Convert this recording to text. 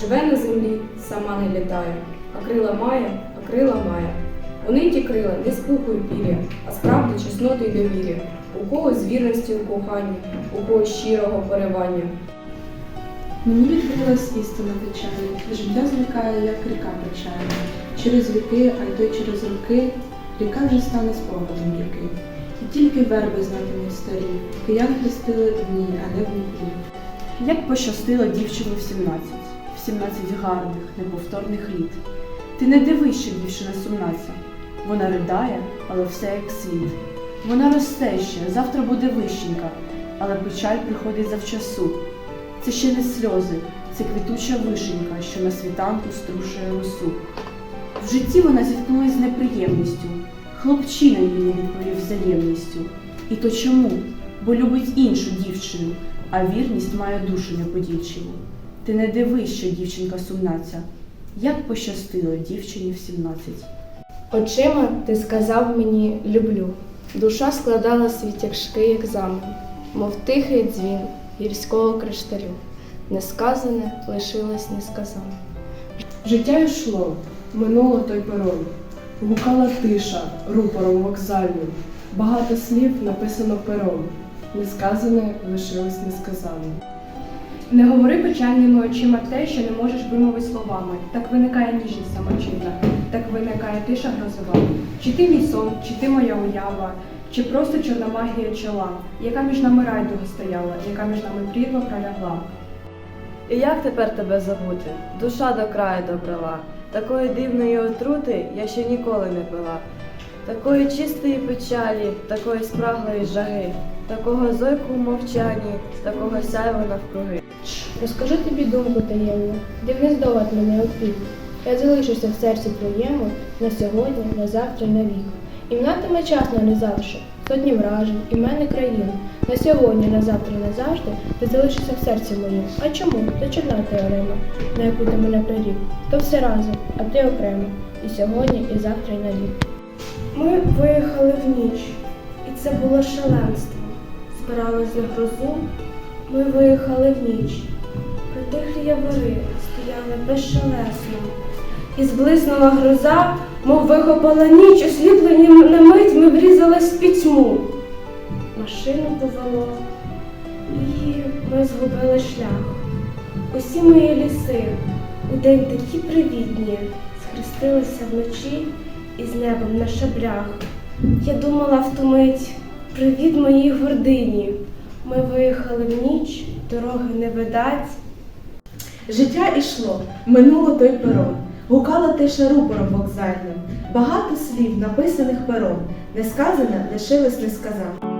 Живе на землі, сама не літає, а крила має, а крила має. Вони ті крила не з пуху і пір'я, а з правди, чесноти й довір'я. У когось з вірності у коханні, у когось щирого поривання. Мені відкрилась істина печалі, життя зникає, як ріка печальна. Через віки, а й то й через роки, ріка вже стане спогадом ріки. І тільки верби знатимуть старі, киян хрестили в ній, а не в Дніпрі. Як пощастило дівчині в 17, 17 гарних, неповторних літ. Ти не дивись, що дівчина сумнася. Вона ридає, але все як слід. Вона росте ще, завтра буде вищенька, але печаль приходить завчасу. Це ще не сльози, це квітуча вишенька, що на світанку струшує росу. В житті вона зіткнулася з неприємністю. Хлопчина їй не відповів взаємністю. І то чому? Бо любить іншу дівчину, а вірність має душу неподільчину. Ти не дивись, що дівчинка сумнаця. Як пощастило дівчині в 17. Очима ти сказав мені люблю. Душа складала свій тяжкий екзамен, мов тихий дзвін гірського кришталю. Несказане лишилось несказане. Життя йшло, минуло той перон. Гукала тиша рупором вокзальним. Багато слів написано пером. Несказане лишилось несказаним. Не говори печальними очима те, що не можеш вимовити словами. Так виникає ніжність самочинна, так виникає тиша грозова. Чи ти мій сон, чи ти моя уява, чи просто чорна магія чола, яка між нами райдуга стояла, яка між нами прірва пролягла. І як тепер тебе забути? Душа до краю добрала. Такої дивної отрути я ще ніколи не пила. Такої чистої печалі, такої спраглої жаги, такого зойку в мовчанні, такого сяйва навкруги. Розкажу тобі думку таємну, де гнездовать мене опік. Я залишуся в серці твоєму на сьогодні, на завтра, на вік. І минатиме час на завжди, сотні вражень, і країн. На сьогодні, на завтра, на завжди ти залишишся в серці моїм. А чому? То чорна теорема, на яку ти мене прирік. То все разом, а ти окремо. І сьогодні, і завтра, і навік. Ми виїхали в ніч, і це було шаленство. Збирались на грозу. Ми виїхали в ніч. Притихлі явори стояли безшелесно. І зблиснула гроза, мов вихопала ніч, осліплені на мить ми врізались в пітьму. Машину повело, і ми згубили шлях. Усі мої ліси у день такі привітні, схрестилися вночі із небом на шаблях. Я думала в ту мить, привіт моїй гордині. Ми виїхали в ніч, дороги не видать. Життя ішло, минуло той перон, гукала тиша рупором вокзальним. Багато слів, написаних пером, Не сказане лишилось несказаним.